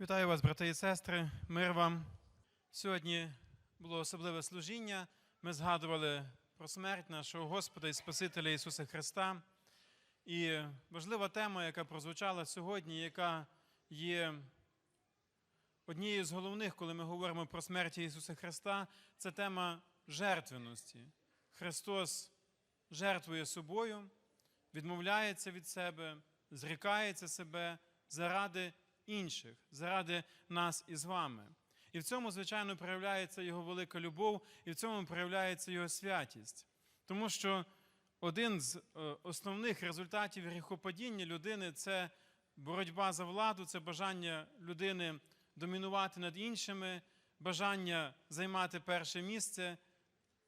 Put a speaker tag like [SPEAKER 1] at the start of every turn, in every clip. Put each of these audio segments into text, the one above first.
[SPEAKER 1] Вітаю вас, брати і сестри, мир вам. Сьогодні було особливе служіння. Ми згадували про смерть нашого Господа і Спасителя Ісуса Христа. І важлива тема, яка прозвучала сьогодні, яка є однією з головних, коли ми говоримо про смерть Ісуса Христа, це тема жертвеності. Христос жертвує собою, відмовляється від себе, зрікається себе заради інших, заради нас із вами. І в цьому, звичайно, проявляється його велика любов, і в цьому проявляється його святість. Тому що один з е, основних результатів гріхопадіння людини це боротьба за владу, це бажання людини домінувати над іншими, бажання займати перше місце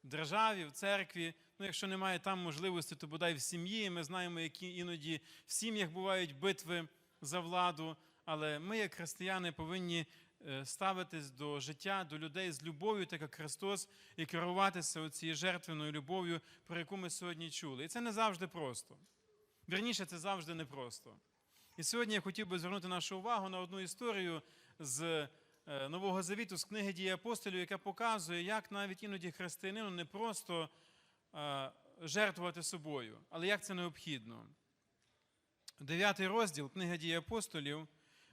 [SPEAKER 1] в державі, в церкві. Ну, якщо немає там можливості, то бодай в сім'ї. Ми знаємо, які іноді в сім'ях бувають битви за владу. Але ми, як християни, повинні е, ставитись до життя, до людей з любов'ю, так як Христос, і керуватися цією жертвеною любов'ю, про яку ми сьогодні чули. І це не завжди просто. Вірніше, це завжди непросто. І сьогодні я хотів би звернути нашу увагу на одну історію з е, Нового Завіту, з книги дії апостолів, яка показує, як навіть іноді християнину не просто е, жертвувати собою, але як це необхідно. Дев'ятий розділ книги дії апостолів.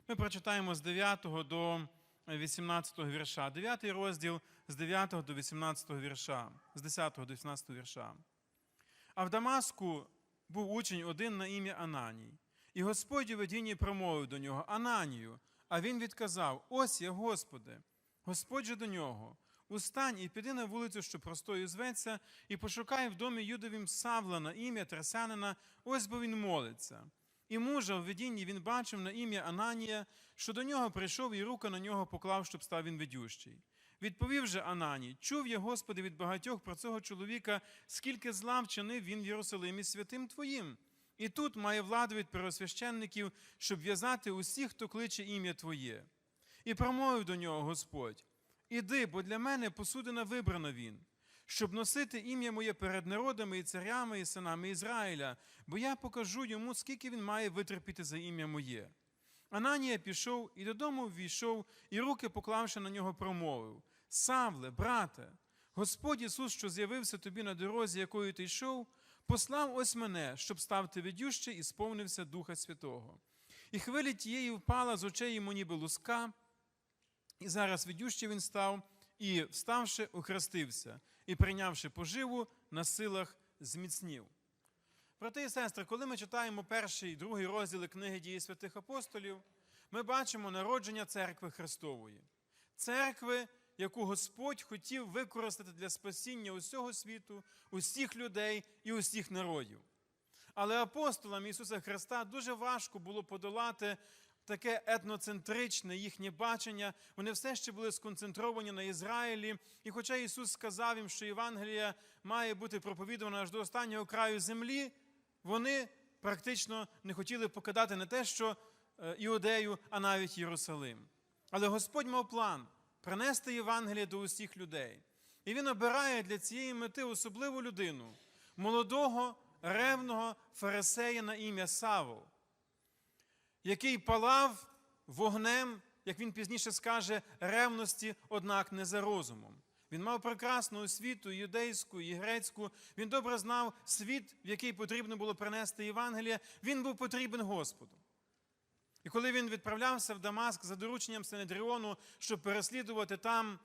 [SPEAKER 1] Ми прочитаємо з 9 до 18 вірша. 9 розділ з 9 до 18 вірша, з 10 до 18 вірша. А в Дамаску був учень один на ім'я Ананій. І Господь у видінні промовив до нього Ананію. А він відказав: Ось я, Господи. Господь же до нього. Устань і піди на вулицю, що простою зветься, і пошукай в домі Юдовім Савла на ім'я Тарсянина, ось бо він молиться. І мужа в видінні він бачив на ім'я Ананія, що до нього прийшов і рука на нього поклав, щоб став він ведющий. Відповів же Ананій, чув я, Господи, від багатьох про цього чоловіка, скільки зла вчинив він в Єрусалимі святим Твоїм. І тут має владу від первосвященників, щоб в'язати усіх, хто кличе ім'я Твоє. І промовив до нього Господь: Іди, бо для мене посудина вибрана він, щоб носити ім'я моє перед народами і царями і синами Ізраїля, бо я покажу йому, скільки він має витерпіти за ім'я моє. Ананія пішов і додому ввійшов, і руки, поклавши на нього, промовив: Савле, брате, Господь Ісус, що з'явився тобі на дорозі, якою ти йшов, послав ось мене, щоб став ти ведюще і сповнився Духа Святого. І хвилі тієї впала з очей йому ніби луска, і зараз ведюще він став, і, вставши, охрестився, і, прийнявши поживу, на силах зміцнів. Брати і сестри, коли ми читаємо перший і другий розділи книги дії святих апостолів, ми бачимо народження церкви Христової, церкви, яку Господь хотів використати для спасіння усього світу, усіх людей і усіх народів. Але апостолам Ісуса Христа дуже важко було подолати таке етноцентричне їхнє бачення. Вони все ще були сконцентровані на Ізраїлі. І хоча Ісус сказав їм, що Євангелія має бути проповідувана аж до останнього краю землі, вони практично не хотіли покидати не те, що е, Іудею, а навіть Єрусалим. Але Господь мав план принести Євангеліє до усіх людей. І Він обирає для цієї мети особливу людину, молодого, ревного фарисея на ім'я Савол, який палав вогнем, як він пізніше скаже, ревності, однак не за розумом. Він мав прекрасну освіту, юдейську, і грецьку. Він добре знав світ, в який потрібно було принести Євангелія. Він був потрібен Господу. І коли він відправлявся в Дамаск за дорученням Синедріону, щоб переслідувати там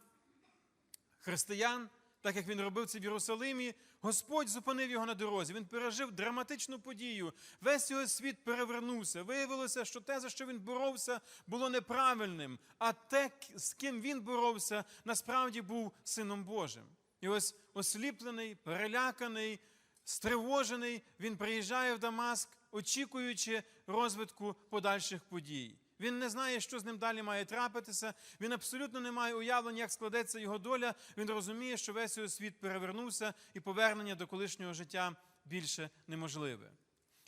[SPEAKER 1] християн, так як він робив це в Єрусалимі, Господь зупинив його на дорозі. Він пережив драматичну подію. Весь його світ перевернувся. Виявилося, що те, за що він боровся, було неправильним. А те, з ким він боровся, насправді був Сином Божим. І ось осліплений, переляканий, стривожений, він приїжджає в Дамаск, очікуючи розвитку подальших подій. Він не знає, що з ним далі має трапитися. Він абсолютно не має уявлення, як складеться його доля. Він розуміє, що весь його світ перевернувся, і повернення до колишнього життя більше неможливе.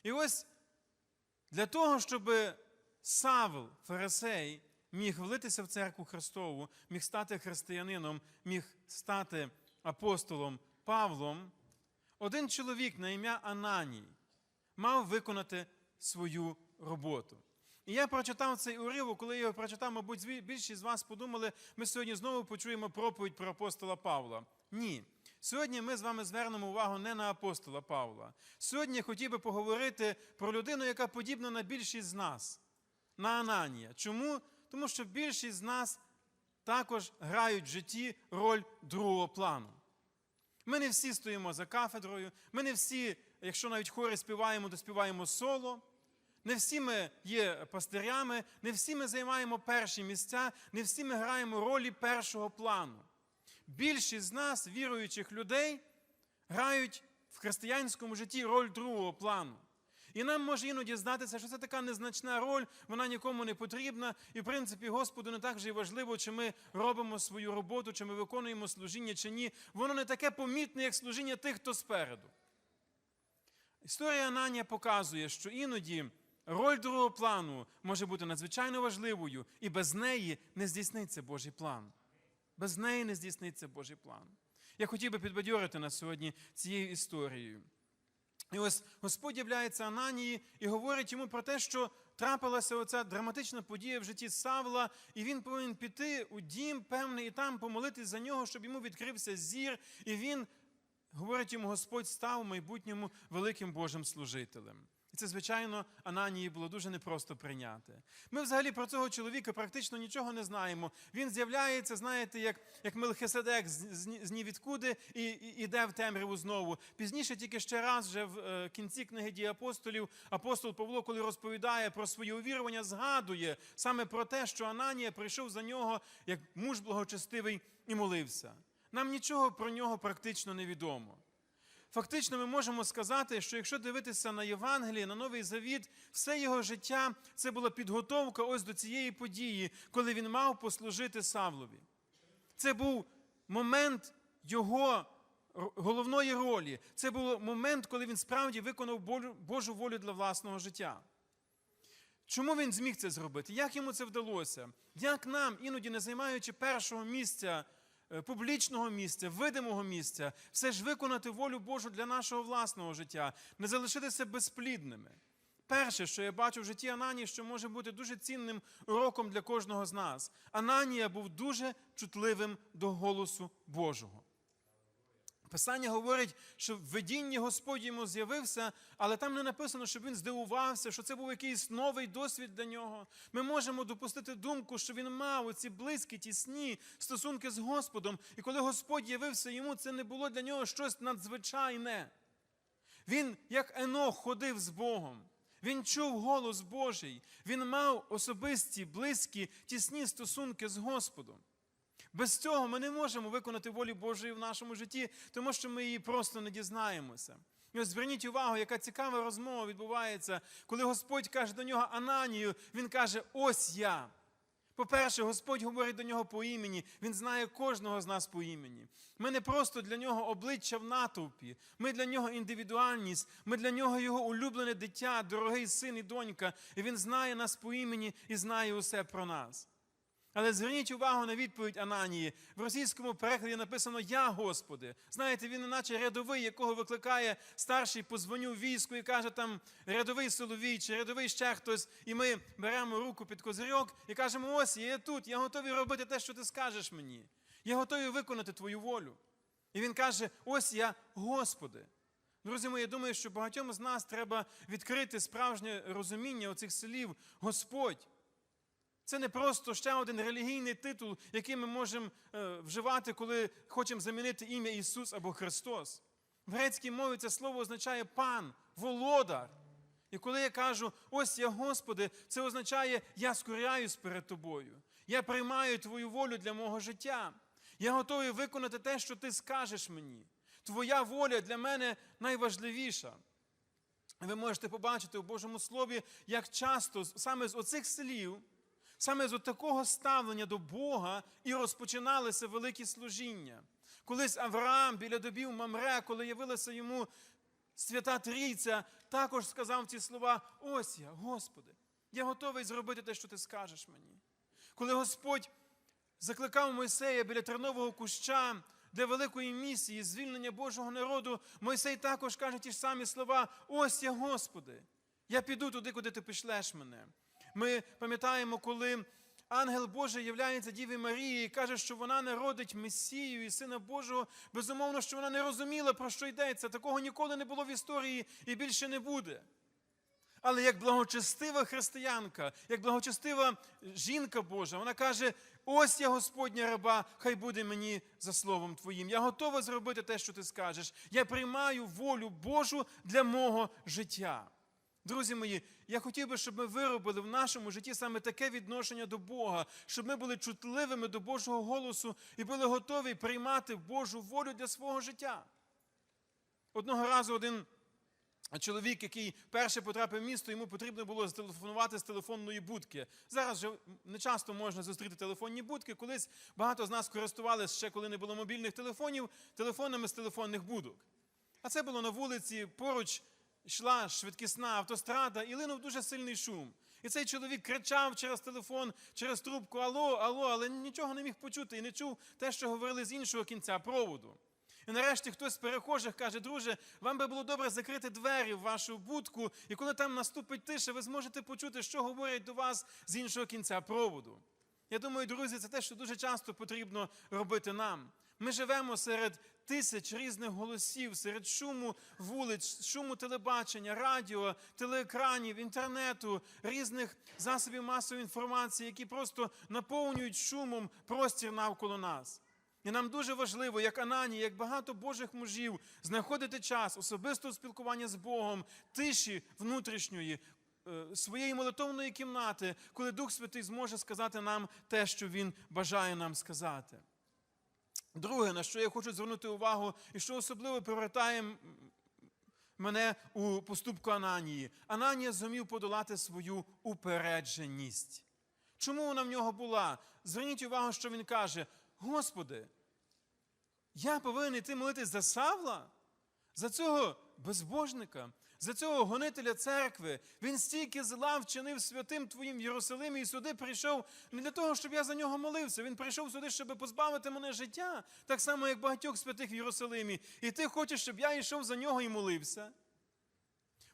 [SPEAKER 1] І ось для того, щоб Савл, фарисей, міг влитися в церкву Христову, міг стати християнином, міг стати апостолом Павлом, один чоловік на ім'я Ананій мав виконати свою роботу. І я прочитав цей уривок, коли я його прочитав, мабуть, більшість з вас подумали, ми сьогодні знову почуємо проповідь про апостола Павла. Ні. Сьогодні ми з вами звернемо увагу не на апостола Павла. Сьогодні я хотів би поговорити про людину, яка подібна на більшість з нас, на Ананія. Чому? Тому що більшість з нас також грають в житті роль другого плану. Ми не всі стоїмо за кафедрою, ми не всі, якщо навіть хори співаємо, то співаємо соло. Не всі ми є пастирями, не всі ми займаємо перші місця, не всі ми граємо ролі першого плану. Більшість з нас, віруючих людей, грають в християнському житті роль другого плану. І нам може іноді здатися, що це така незначна роль, вона нікому не потрібна. І, в принципі, Господу не так вже й важливо, чи ми робимо свою роботу, чи ми виконуємо служіння, чи ні. Воно не таке помітне, як служіння тих, хто спереду. Історія Ананія показує, що іноді роль другого плану може бути надзвичайно важливою, і без неї не здійсниться Божий план. Без неї не здійсниться Божий план. Я хотів би підбадьорити нас сьогодні цією історією. І ось Господь являється Ананії і говорить йому про те, що трапилася оця драматична подія в житті Савла, і він повинен піти у дім певний і там помолитись за нього, щоб йому відкрився зір, і він, говорить йому, Господь став у майбутньому великим Божим служителем. І це, звичайно, Ананії було дуже непросто прийняти. Ми взагалі про цього чоловіка практично нічого не знаємо. Він з'являється, знаєте, як, як Мелхиседек з, з, нівідкуди і, і іде в темряву знову. Пізніше, тільки ще раз, вже в е, кінці книги дій апостолів, апостол Павло, коли розповідає про своє увірування, згадує саме про те, що Ананія прийшов за нього як муж благочестивий і молився. Нам нічого про нього практично не відомо. Фактично, ми можемо сказати, що якщо дивитися на Євангеліє, на Новий Завіт, все його життя це була підготовка ось до цієї події, коли він мав послужити Савлові. Це був момент його головної ролі. Це був момент, коли він справді виконав Божу- волю для власного життя. Чому він зміг це зробити? Як йому це вдалося? Як нам, іноді не займаючи першого місця, публічного місця, видимого місця, все ж виконати волю Божу для нашого власного життя, не залишитися безплідними? Перше, що я бачу в житті Ананії, що може бути дуже цінним уроком для кожного з нас. Ананія був дуже чутливим до голосу Божого. Писання говорить, що в видінні Господь йому з'явився, але там не написано, щоб він здивувався, що це був якийсь новий досвід для нього. Ми можемо допустити думку, що він мав оці близькі, тісні стосунки з Господом. І коли Господь явився йому, це не було для нього щось надзвичайне. Він, як Енох, ходив з Богом. Він чув голос Божий. Він мав особисті, близькі, тісні стосунки з Господом. Без цього ми не можемо виконати волю Божої в нашому житті, тому що ми її просто не дізнаємося. І ось зверніть увагу, яка цікава розмова відбувається, коли Господь каже до нього Ананію, він каже: Ось я. По-перше, Господь говорить до нього по імені, Він знає кожного з нас по імені. Ми не просто для нього обличчя в натовпі, ми для нього індивідуальність, ми для нього його улюблене дитя, дорогий син і донька, і він знає нас по імені і знає усе про нас. Але зверніть увагу на відповідь Ананії. В російському перекладі написано Я, Господи. Знаєте, він іначе рядовий, якого викликає старший по званню в війську і каже там рядовий Соловій чи рядовий ще хтось, і ми беремо руку під козирьок і кажемо: ось я тут, я готовий робити те, що ти скажеш мені. Я готовий виконати твою волю. І він каже: Ось я, Господи. Друзі мої, я думаю, що багатьом з нас треба відкрити справжнє розуміння оцих слів Господь. Це не просто ще один релігійний титул, який ми можемо е, вживати, коли хочемо замінити ім'я Ісус або Христос. В грецькій мові це слово означає пан, володар. І коли я кажу, ось я Господи, це означає, я скоряюсь перед тобою. Я приймаю Твою волю для мого життя. Я готовий виконати те, що ти скажеш мені. Твоя воля для мене найважливіша. Ви можете побачити у Божому Слові, як часто саме з оцих слів, саме з такого ставлення до Бога і розпочиналися великі служіння. Колись Авраам біля добів Мамре, коли явилася йому свята Трійця, також сказав ці слова: Ось я, Господи, я готовий зробити те, що ти скажеш мені. Коли Господь закликав Мойсея біля тернового куща для великої місії, звільнення Божого народу, Мойсей також каже ті ж самі слова: Ось я, Господи, я піду туди, куди ти пішлеш мене. Ми пам'ятаємо, коли ангел Божий являється Діві Марії і каже, що вона народить Месію і Сина Божого. Безумовно, що вона не розуміла, про що йдеться. Такого ніколи не було в історії і більше не буде. Але як благочестива християнка, як благочестива жінка Божа, вона каже: ось я Господня раба, хай буде мені за словом Твоїм. Я готова зробити те, що ти скажеш. Я приймаю волю Божу для мого життя. Друзі мої, я хотів би, щоб ми виробили в нашому житті саме таке відношення до Бога, щоб ми були чутливими до Божого голосу і були готові приймати Божу волю для свого життя. Одного разу один чоловік, який перше потрапив в місто, йому потрібно було зателефонувати з телефонної будки. Зараз же не часто можна зустріти телефонні будки. Колись багато з нас користувалися ще коли не було мобільних телефонів, телефонами з телефонних будок. А це було на вулиці, поруч йшла швидкісна автострада і линув дуже сильний шум. І цей чоловік кричав через телефон, через трубку Алло, алло, але нічого не міг почути і не чув те, що говорили з іншого кінця проводу. І нарешті хтось з перехожих каже, друже, вам би було добре закрити двері в вашу будку, і коли там наступить тиша, ви зможете почути, що говорять до вас з іншого кінця проводу. Я думаю, друзі, це те, що дуже часто потрібно робити нам. Ми живемо серед тисяч різних голосів, серед шуму вулиць, шуму телебачення, радіо, телеекранів, інтернету, різних засобів масової інформації, які просто наповнюють шумом простір навколо нас. І нам дуже важливо, як Анані, як багато Божих мужів, знаходити час особистого спілкування з Богом, тиші внутрішньої, е, своєї молитовної кімнати, коли Дух Святий зможе сказати нам те, що Він бажає нам сказати. Друге, на що я хочу звернути увагу, і що особливо привертає мене у поступку Ананії. Ананія зумів подолати свою упередженість. Чому вона в нього була? Зверніть увагу, що він каже: Господи, я повинен йти молитись за Савла, за цього безбожника, за цього гонителя церкви. Він стільки зла вчинив святим Твоїм в Єрусалимі і сюди прийшов не для того, щоб я за нього молився. Він прийшов сюди, щоб позбавити мене життя, так само, як багатьох святих в Єрусалимі. І ти хочеш, щоб я йшов за нього і молився.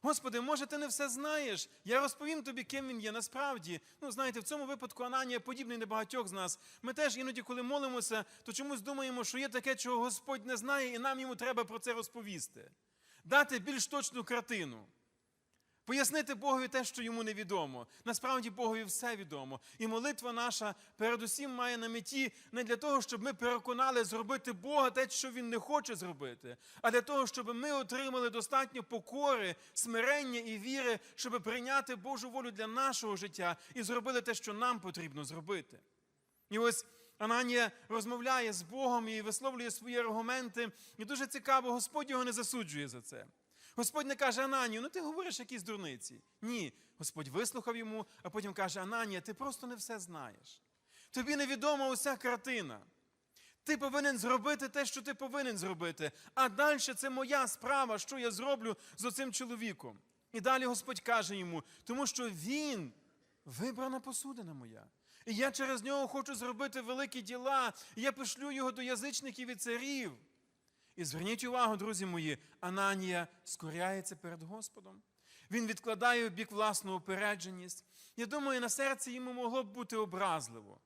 [SPEAKER 1] Господи, може, ти не все знаєш. Я розповім тобі, ким він є насправді. Ну, знаєте, в цьому випадку Ананія подібний на багатьох з нас. Ми теж іноді, коли молимося, то чомусь думаємо, що є таке, чого Господь не знає, і нам йому треба про це розповісти. Дати більш точну картину. Пояснити Богові те, що йому невідомо. Насправді Богові все відомо. І молитва наша передусім має на меті не для того, щоб ми переконали зробити Бога те, що Він не хоче зробити, а для того, щоб ми отримали достатньо покори, смирення і віри, щоб прийняти Божу волю для нашого життя і зробили те, що нам потрібно зробити. І ось Ананія розмовляє з Богом і висловлює свої аргументи. І дуже цікаво, Господь його не засуджує за це. Господь не каже, Ананію, ну ти говориш якісь дурниці. Ні, Господь вислухав йому, а потім каже, Ананія, ти просто не все знаєш. Тобі невідома уся картина. Ти повинен зробити те, що ти повинен зробити. А далі це моя справа, що я зроблю з оцим чоловіком. І далі Господь каже йому, тому що він вибрана посудина моя. І я через нього хочу зробити великі діла. І я пошлю його до язичників і царів. І зверніть увагу, друзі мої, Ананія скоряється перед Господом. Він відкладає в бік власну упередженість. Я думаю, на серці йому могло б бути образливо.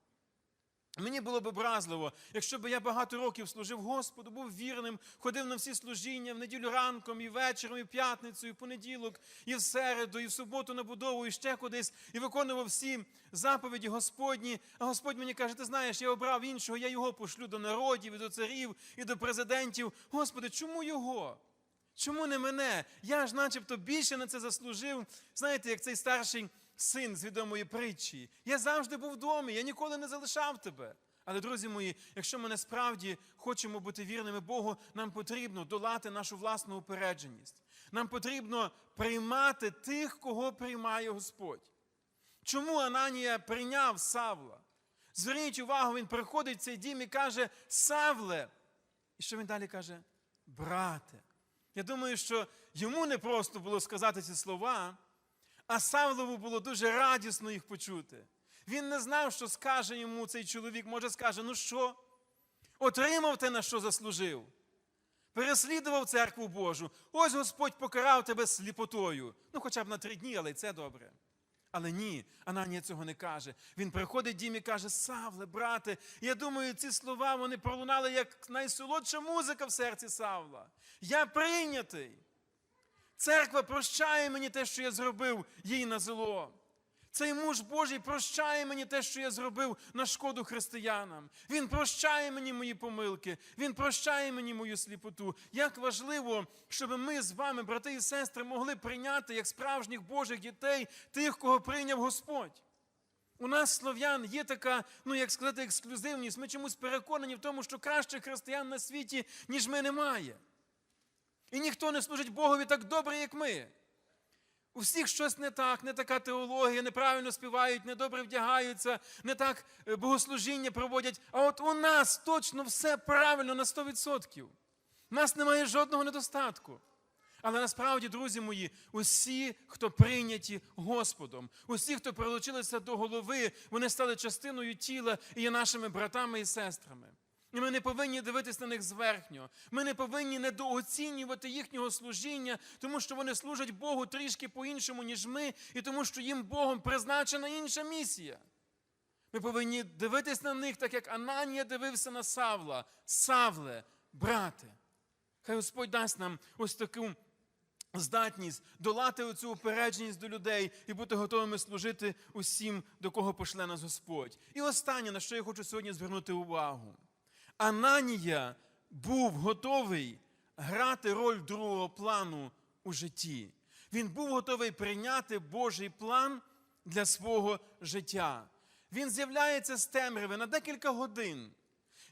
[SPEAKER 1] Мені було б образливо, якщо б я багато років служив Господу, був вірним, ходив на всі служіння в неділю ранком, і вечором, і п'ятницю, і понеділок, і в середу, і в суботу на будову, і ще кудись, і виконував всі заповіді Господні. А Господь мені каже: ти знаєш, я обрав іншого, я його пошлю до народів, і до царів, і до президентів. Господи, чому його? Чому не мене? Я ж начебто більше на це заслужив. Знаєте, як цей старший син з відомої притчі. Я завжди був вдома, я ніколи не залишав тебе. Але, друзі мої, якщо ми насправді хочемо бути вірними Богу, нам потрібно долати нашу власну упередженість. Нам потрібно приймати тих, кого приймає Господь. Чому Ананія прийняв Савла? Зверніть увагу, він приходить в цей дім і каже: Савле. І що він далі каже? Брате. Я думаю, що йому не просто було сказати ці слова, а Савлову було дуже радісно їх почути. Він не знав, що скаже йому цей чоловік. Може, скаже: ну що? Отримав те, на що заслужив. Переслідував церкву Божу. Ось Господь покарав тебе сліпотою. Ну, хоча б на три дні, але й це добре. Але ні, Ананія цього не каже. Він приходить дім і каже: Савле, брате, я думаю, ці слова вони пролунали як найсолодша музика в серці Савла. Я прийнятий. Церква прощає мені те, що я зробив їй на зло. Цей муж Божий прощає мені те, що я зробив на шкоду християнам. Він прощає мені мої помилки, Він прощає мені мою сліпоту. Як важливо, щоб ми з вами, брати і сестри, могли прийняти як справжніх Божих дітей тих, кого прийняв Господь. У нас, слов'ян, є така, ну як сказати, ексклюзивність. Ми чомусь переконані в тому, що кращих християн на світі, ніж ми немає. І ніхто не служить Богові так добре, як ми. У всіх щось не так, не така теологія, неправильно співають, недобре вдягаються, не так е, богослужіння проводять. А от у нас точно все правильно на 100%. У нас немає жодного недостатку. Але насправді, друзі мої, усі, хто прийняті Господом, усі, хто прилучилися до голови, вони стали частиною тіла і є нашими братами і сестрами. І ми не повинні дивитися на них зверхньо. Ми не повинні недооцінювати їхнього служіння, тому що вони служать Богу трішки по-іншому, ніж ми, і тому що їм Богом призначена інша місія. Ми повинні дивитись на них, так як Ананія дивився на Савла. Савле, брате. Хай Господь дасть нам ось таку здатність долати оцю упередженість до людей і бути готовими служити усім, до кого пошле нас Господь. І останнє, на що я хочу сьогодні звернути увагу. Ананія був готовий грати роль другого плану у житті. Він був готовий прийняти Божий план для свого життя. Він з'являється з темряви на декілька годин.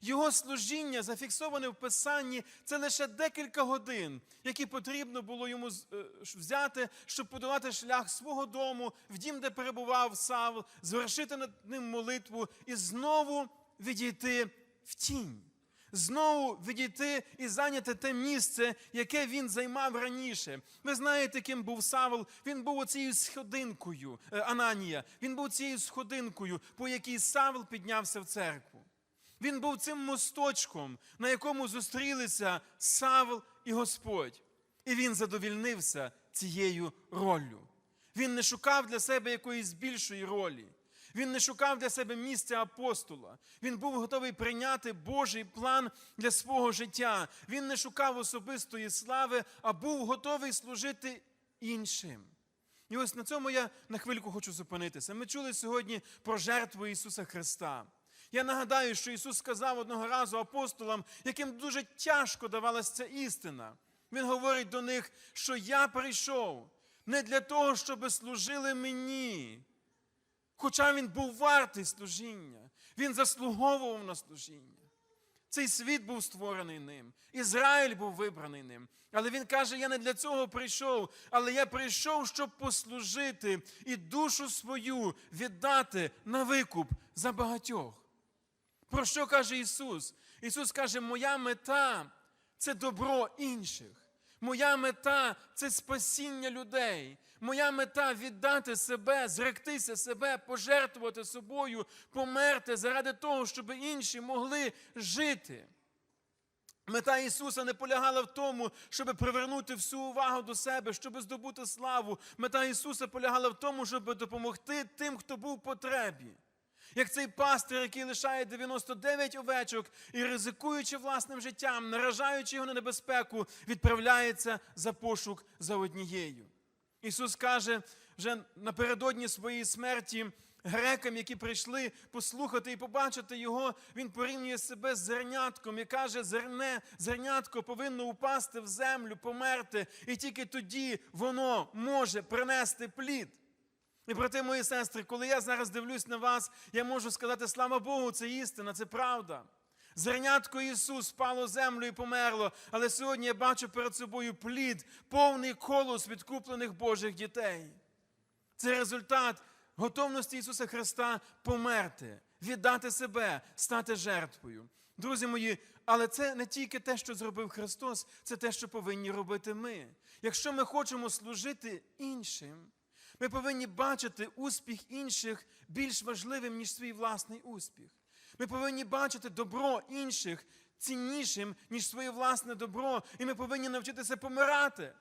[SPEAKER 1] Його служіння зафіксоване в Писанні це лише декілька годин, які потрібно було йому е, взяти, щоб подолати шлях свого дому, в дім, де перебував Савл, звершити над ним молитву і знову відійти в тінь. Знову відійти і зайняти те місце, яке він займав раніше. Ви знаєте, ким був Савл? Він був оцією сходинкою, е, Ананія. Він був цією сходинкою, по якій Савл піднявся в церкву. Він був цим мосточком, на якому зустрілися Савл і Господь. І він задовільнився цією роллю. Він не шукав для себе якоїсь більшої ролі. Він не шукав для себе місця апостола. Він був готовий прийняти Божий план для свого життя. Він не шукав особистої слави, а був готовий служити іншим. І ось на цьому я на хвильку хочу зупинитися. Ми чули сьогодні про жертву Ісуса Христа. Я нагадаю, що Ісус сказав одного разу апостолам, яким дуже тяжко давалася ця істина. Він говорить до них, що я прийшов не для того, щоб служили мені. Хоча він був вартий служіння, він заслуговував на служіння. Цей світ був створений ним, Ізраїль був вибраний ним. Але він каже: я не для цього прийшов, але я прийшов, щоб послужити і душу свою віддати на викуп за багатьох. Про що каже Ісус? Ісус каже, моя мета це добро інших. Моя мета це спасіння людей. Моя мета віддати себе, зректися себе, пожертвувати собою, померти заради того, щоб інші могли жити. Мета Ісуса не полягала в тому, щоб привернути всю увагу до себе, щоб здобути славу. Мета Ісуса полягала в тому, щоб допомогти тим, хто був в потребі. Як цей пастир, який лишає 99 овечок і, ризикуючи власним життям, наражаючи його на небезпеку, відправляється за пошук за однією. Ісус каже вже напередодні своєї смерті грекам, які прийшли послухати і побачити Його, Він порівнює себе з зернятком і каже, зерне, зернятко повинно упасти в землю, померти, і тільки тоді воно може принести плід. І, брати мої сестри, коли я зараз дивлюсь на вас, я можу сказати, слава Богу, це істина, це правда. Зернятко Ісус впало землю і померло, але сьогодні я бачу перед собою плід, повний колос відкуплених Божих дітей. Це результат готовності Ісуса Христа померти, віддати себе, стати жертвою. Друзі мої, але це не тільки те, що зробив Христос, це те, що повинні робити ми. Якщо ми хочемо служити іншим, ми повинні бачити успіх інших більш важливим, ніж свій власний успіх. Ми повинні бачити добро інших ціннішим, ніж своє власне добро, і ми повинні навчитися помирати.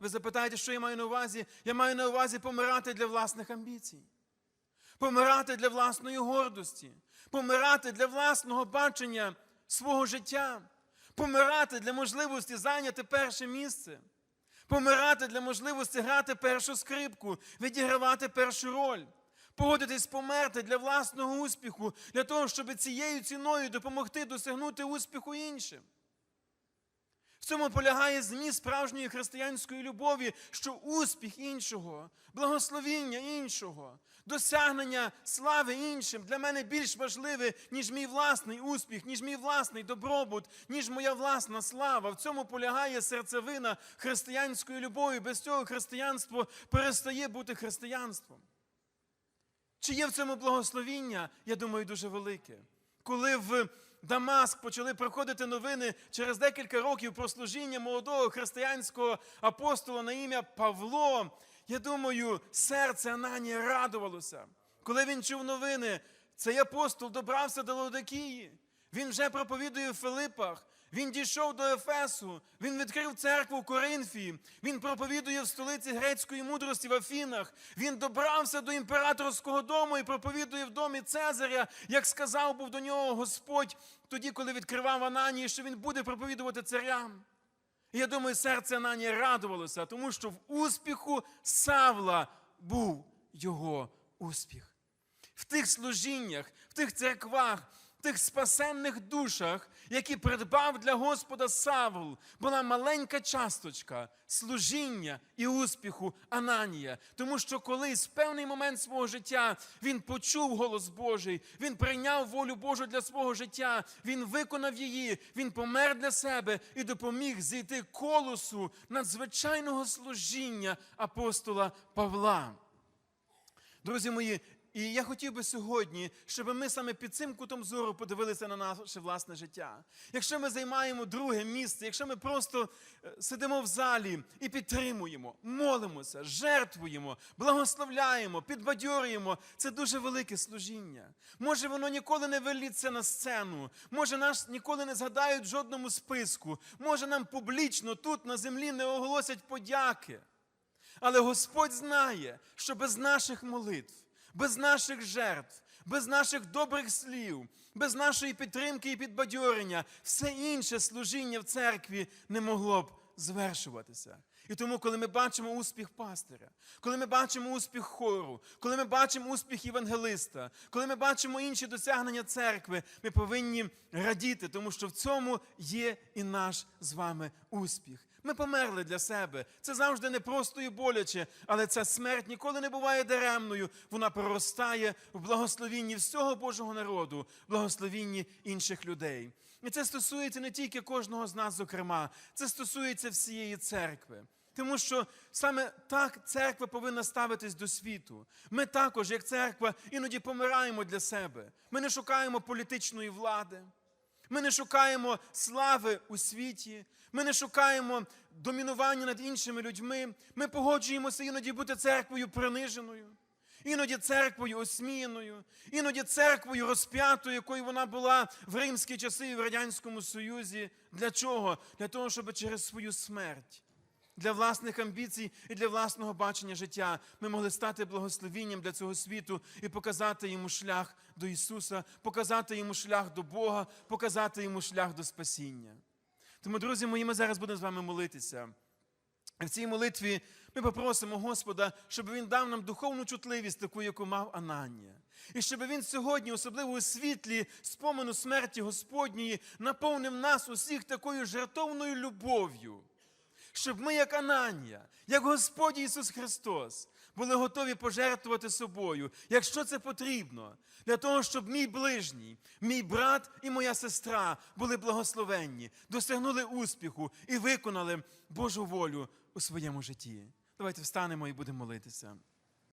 [SPEAKER 1] Ви, запитаєте, що я маю на увазі? Я маю на увазі помирати для власних амбіцій, помирати для власної гордості, помирати для власного бачення свого життя, помирати для можливості зайняти перше місце, помирати для можливості грати першу скрипку, відігравати першу роль. Погодитись померти для власного успіху, для того, щоб цією ціною допомогти досягнути успіху іншим. В цьому полягає зміст справжньої християнської любові, що успіх іншого, благословіння іншого, досягнення слави іншим для мене більш важливе, ніж мій власний успіх, ніж мій власний добробут, ніж моя власна слава. В цьому полягає серцевина християнської любові. Без цього християнство перестає бути християнством. Чи є в цьому благословіння? Я думаю, дуже велике. Коли в Дамаск почали приходити новини через декілька років про служіння молодого християнського апостола на ім'я Павло, я думаю, серце Ананія радувалося. Коли він чув новини, цей апостол добрався до Лодокії. Він вже проповідує в Филипах. Він дійшов до Ефесу, він відкрив церкву в Коринфії, він проповідує в столиці грецької мудрості в Афінах. Він добрався до імператорського дому і проповідує в домі Цезаря, як сказав був до нього Господь тоді, коли відкривав Ананії, що він буде проповідувати царям. І я думаю, серце Ананії радувалося, тому що в успіху Савла був його успіх. В тих служіннях, в тих церквах, тих спасенних душах, які придбав для Господа Савл, була маленька часточка служіння і успіху Ананія. Тому що колись в певний момент свого життя він почув голос Божий, він прийняв волю Божу для свого життя, він виконав її, він помер для себе і допоміг зійти колосу надзвичайного служіння апостола Павла. Друзі мої, і я хотів би сьогодні, щоб ми саме під цим кутом зору подивилися на наше власне життя. Якщо ми займаємо друге місце, якщо ми просто е, сидимо в залі і підтримуємо, молимося, жертвуємо, благословляємо, підбадьорюємо, це дуже велике служіння. Може, воно ніколи не виліться на сцену, може, нас ніколи не згадають в жодному списку, може, нам публічно тут на землі не оголосять подяки. Але Господь знає, що без наших молитв, без наших жертв, без наших добрих слів, без нашої підтримки і підбадьорення, все інше служіння в церкві не могло б звершуватися. І тому, коли ми бачимо успіх пастиря, коли ми бачимо успіх хору, коли ми бачимо успіх євангелиста, коли ми бачимо інші досягнення церкви, ми повинні радіти, тому що в цьому є і наш з вами успіх. Ми померли для себе. Це завжди непросто і боляче, але ця смерть ніколи не буває даремною. Вона проростає в благословінні всього Божого народу, благословінні інших людей. І це стосується не тільки кожного з нас, зокрема, це стосується всієї церкви. Тому що саме так церква повинна ставитись до світу. Ми також, як церква, іноді помираємо для себе. Ми не шукаємо політичної влади. Ми не шукаємо слави у світі, ми не шукаємо домінування над іншими людьми. Ми погоджуємося іноді бути церквою приниженою, іноді церквою осміяною, іноді церквою розп'ятою, якою вона була в римські часи і в Радянському Союзі. Для чого? Для того, щоб через свою смерть. Для власних амбіцій і для власного бачення життя ми могли стати благословінням для цього світу і показати йому шлях до Ісуса, показати йому шлях до Бога, показати йому шлях до спасіння. Тому, друзі мої, ми зараз будемо з вами молитися. В цій молитві ми попросимо Господа, щоб Він дав нам духовну чутливість, таку, яку мав Ананія. І щоб Він сьогодні, особливо у світлі спомену смерті Господньої, наповнив нас усіх такою жертовною любов'ю щоб ми, як Ананія, як Господь Ісус Христос, були готові пожертвувати собою, якщо це потрібно, для того, щоб мій ближній, мій брат і моя сестра були благословенні, досягнули успіху і виконали Божу волю у своєму житті. Давайте встанемо і будемо молитися.